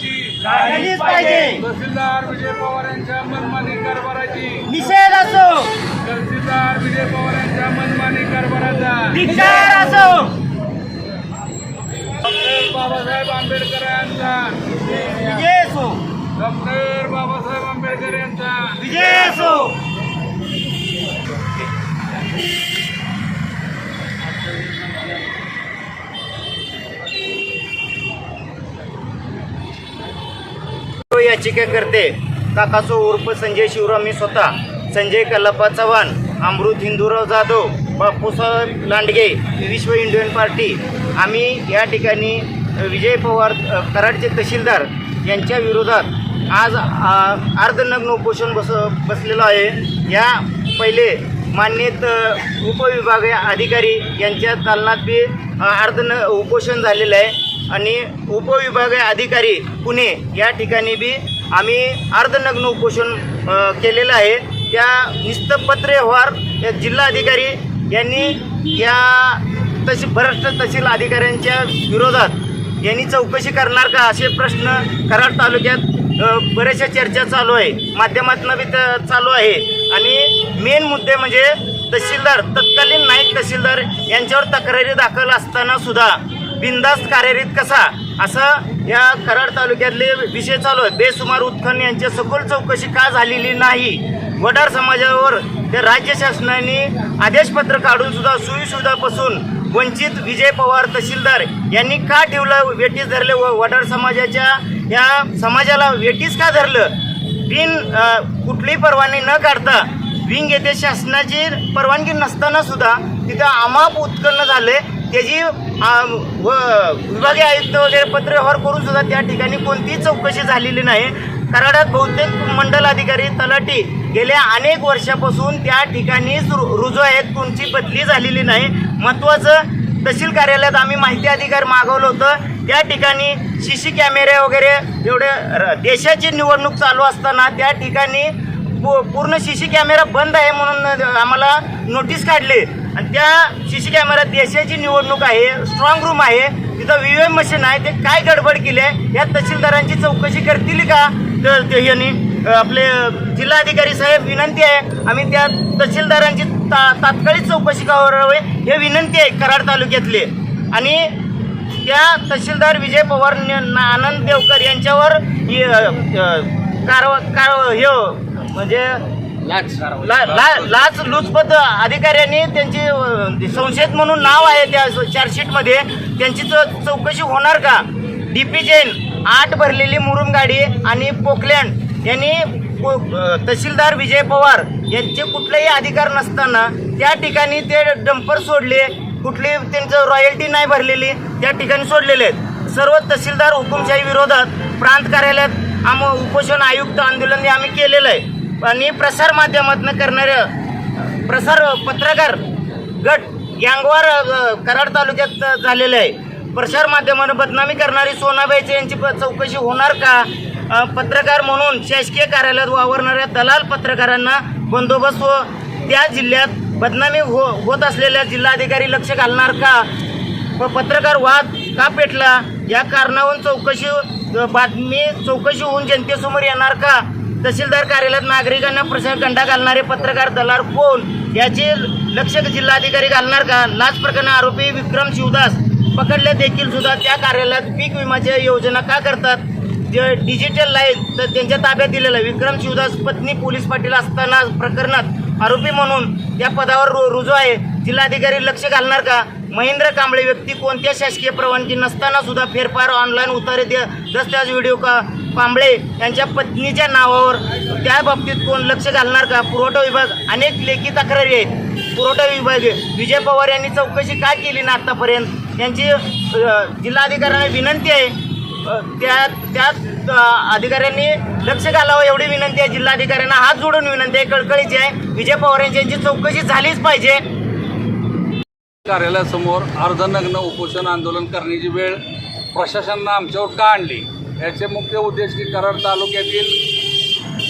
चौकशी झालीच पाहिजे. तहसीलदार विजय पवार यांच्या मनमानी कारभाराची. निषेध असो. तहसीलदार विजय पवार यांच्या मनमानी कारभाराचा. धिक्कार असो. डॉक्टर बाबासाहेब आंबेडकर यांचा. विजय असो. डॉक्टर बाबासाहेब आंबेडकर यांचा. विजय असो. याचिकाकर्ते काकासो उर्फ संजय शिवराम मी स्वतः. संजय कल्लप्पा चव्हाण अमृत हिंदूराव जाधव बापूसाहेब लांडगे विश्व इंडियन पार्टी. आम्ही या ठिकाणी विजय पवार कराडचे तहसीलदार यांच्या विरोधात आज अर्धनग्न उपोषण बस बसलेलो आहे. या पहिले मान्यत उपविभागीय अधिकारी यांच्या दालनात बी अर्धन उपोषण झालेलं आहे. आणि उपविभागीय अधिकारी पुणे या ठिकाणी बी आम्ही अर्धनग्न उपोषण केलेलं आहे. त्या निस्तपत्र व्यवहार या जिल्हाधिकारी यांनी या तशी भ्रष्ट तहसील अधिकाऱ्यांच्या विरोधात यांनी चौकशी करणार का असे प्रश्न कराड तालुक्यात बऱ्याचशा चर्चा चालू आहे. माध्यमातून बी चालू आहे. आणि मेन मुद्दे म्हणजे तहसीलदार तत्कालीन नाईक तहसीलदार यांच्यावर तक्रारी दाखल असताना सुद्धा बिनधास्त कार्यरत कसा? असं या कराड तालुक्यातले विषय चालू आहेत. बेसुमार उत्खनन यांची सखोल चौकशी का झालेली नाही? वडार समाजावर त्या राज्य शासनाने आदेशपत्र काढून सुद्धा सोयीसुविधापासून वंचित विजय पवार तहसीलदार यांनी का ठेवलं? वेटीस धरले व वडार समाजाच्या या समाजाला वेटीस का धरलं? बिन कुठलीही परवानगी न काढता विंग येथे शासनाची परवानगी नसताना सुद्धा तिथं अमाप उत्पन्न झाले त्याची विभागीय आयुक्त वगैरे पत्रव्यवहार करून सुद्धा त्या ठिकाणी कोणतीही चौकशी झालेली नाही. कराडात बहुतेक मंडल अधिकारी तलाठी गेल्या अनेक वर्षापासून त्या ठिकाणीच रु- रुजू आहेत कोणची बदली झालेली नाही. महत्त्वाचं तहसील कार्यालयात आम्ही माहिती अधिकार मागवलं होतं. त्या ठिकाणी सी सी कॅमेरे वगैरे एवढे र- देशाची निवडणूक चालू असताना त्या ठिकाणी पूर्ण सी सी कॅमेरा बंद आहे म्हणून आम्हाला नोटीस काढली. आणि त्या सी सी कॅमेरा देशाची निवडणूक आहे स्ट्रॉंग रूम आहे. तिथं व्ही एम मशीन आहे. ते काय गडबड केली आहे? या तहसीलदारांची चौकशी करतील का? तर ते यांनी आपले जिल्हाधिकारी साहेब विनंती आहे. आम्ही त्या तहसीलदारांची ता तात्कालिक चौकशी करावी हे विनंती आहे कराड तालुक्यातले. आणि त्या तहसीलदार विजय पवार आनंद देवकर यांच्यावर ही, कारवा कार हे म्हणजे लाच लुचपत अधिकाऱ्यांनी त्यांची संशयित म्हणून नाव आहे त्या चार्जशीटमध्ये. त्यांची चौ- चौकशी होणार का? डी पी जैन आठ भरलेली मुरुम गाडी आणि पोकलँड यांनी पो- तहसीलदार विजय पवार यांचे कुठलेही अधिकार नसताना त्या ठिकाणी ते डंपर सोडले. कुठली त्यांचं रॉयल्टी नाही भरलेली त्या ठिकाणी सोडलेले आहेत. सर्व तहसीलदार हुकुमशाही विरोधात प्रांत कार्यालयात आम उपोषण आयुक्त आंदोलन हे आम्ही केलेलं आहे. आणि प्रसार माध्यमातून करणाऱ्या प्रसार पत्रकार गट गँगवार कराड तालुक्यात झालेलं आहे. प्रसार माध्यमानं बदनामी करणारी सोनाबाईचे यांची प- चौकशी होणार का? पत्रकार म्हणून शासकीय कार्यालयात वावरणाऱ्या दलाल पत्रकारांना बंदोबस्त व त्या जिल्ह्यात बदनामी हो होत असलेल्या जिल्हाधिकारी लक्ष घालणार का? प- पत्रकार वाद का पेटला? या कारणावरून चौकशी बातमी चौकशी होऊन जनतेसमोर येणार का? तहसीलदार कार्यालयात नागरिकांना प्रश्न गंडा घालणारे पत्रकार दलाल कोण? याचे लक्ष जिल्हाधिकारी घालणार का? लाच प्रकरण आरोपी विक्रम शिवदास पकडले देखील सुद्धा त्या कार्यालयात पीक विमाच्या योजना का करतात? जे डिजिटल लाईन तर त्यांच्या ताब्यात दिलेलं आहे. विक्रम शिवदास पत्नी पोलीस पाटील असताना प्रकरणात आरोपी म्हणून त्या पदावर रु रुजू आहे. जिल्हाधिकारी लक्ष घालणार का? महेंद्र कांबळे व्यक्ती कोणत्या शासकीय परवानगी नसताना सुद्धा फेरफार ऑनलाईन उतारे दे दस्तावेज व्हिडिओ का कांबळे यांच्या पत्नीच्या नावावर त्या बाबतीत कोण लक्ष घालणार का? पुरवठा विभाग अनेक लेखी तक्रारी आहेत. पुरवठा विभाग विजय पवार यांनी चौकशी का केली ना आत्तापर्यंत यांची जिल्हाधिकाऱ्यांना विनंती आहे. त्या त्या अधिकाऱ्यांनी लक्ष घालावं एवढी विनंती आहे. जिल्हाधिकाऱ्यांना हात जोडून विनंती आहे. कळकळीची आहे. विजय पवार यांची चौकशी झालीच पाहिजे. कार्यालयासमोर अर्धनग्न उपोषण आंदोलन करण्याची वेळ प्रशासनानं आमच्यावर का आणली? याचे मुख्य उद्देश की कराड तालुक्यातील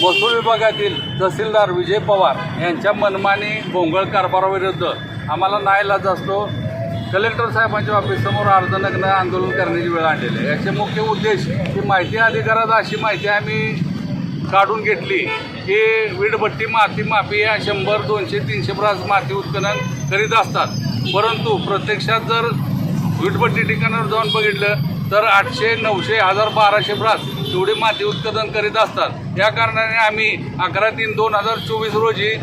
महसूल विभागातील तहसीलदार विजय पवार यांच्या मनमानी भोंगळ कारभाराविरुद्ध आम्हाला नाईलाज असतो. कलेक्टर साहेबांच्या ऑफिससमोर अर्धनग्न आंदोलन करण्याची वेळ आणलेली आहे. याचे मुख्य उद्देश की माहिती अधिकारात अशी माहिती आम्ही काढून घेतली की वीडभट्टी माती माफी या शंभर दोनशे तीनशे ब्रास माती उत्खनन करीत असतात. परंतु प्रत्यक्षात जर वीटभट्टी ठिकाणावर जाऊन बघितलं तर आठशे नऊशे हजार बाराशे ब्रास एवढी माती उत्पादन करीत असतात. या कारणाने आम्ही अकरा तीन दोन हजार चोवीस रोजी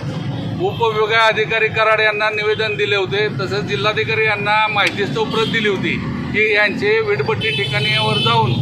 उपविभागीय अधिकारी कराड यांना निवेदन दिले होते. तसेच जिल्हाधिकारी यांना माहितीस्तव प्रत दिली होती की यांचे वीटभट्टी ठिकाणीवर जाऊन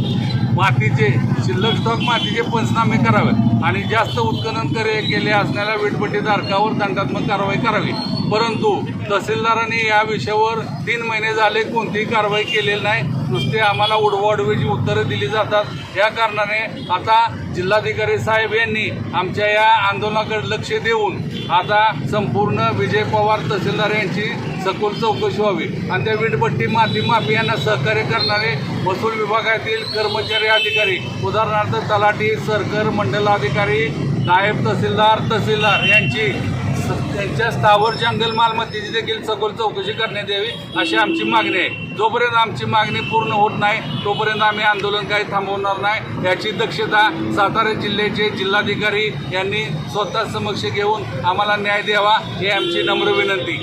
मातीचे शिल्लक स्टॉक मातीचे पंचनामे करावे आणि जास्त उत्खनन करे केले असणाऱ्या वीटभट्टीधारकावर दंडात्मक कारवाई करावी. परंतु तहसीलदारांनी या विषयावर तीन महिने झाले कोणतीही कारवाई केलेली नाही. नुसते आम्हाला उडवाउडवीची उत्तरं दिली जातात. या कारणाने आता जिल्हाधिकारी साहेब यांनी आमच्या या आंदोलनाकडे लक्ष देऊन आता संपूर्ण विजय पवार तहसीलदार यांची सखोल चौकशी व्हावी. आणि त्या वीटभट्टी माती माफी यांना सहकार्य करणारे वसूल विभागातील कर्मचारी अधिकारी उदाहरणार्थ तलाठी सरकर मंडलाधिकारी नायब तहसीलदार तहसीलदार यांची त्यांच्या स्थावर जंगल मालमत्तेची देखील सखोल चौकशी करण्यात यावी अशी आमची मागणी आहे. जोपर्यंत आमची मागणी पूर्ण होत नाही तोपर्यंत आम्ही आंदोलन काही थांबवणार नाही. याची दक्षता सातारा जिल्ह्याचे जिल्हाधिकारी यांनी स्वतः समक्ष घेऊन आम्हाला न्याय द्यावा ही आमची नम्र विनंती.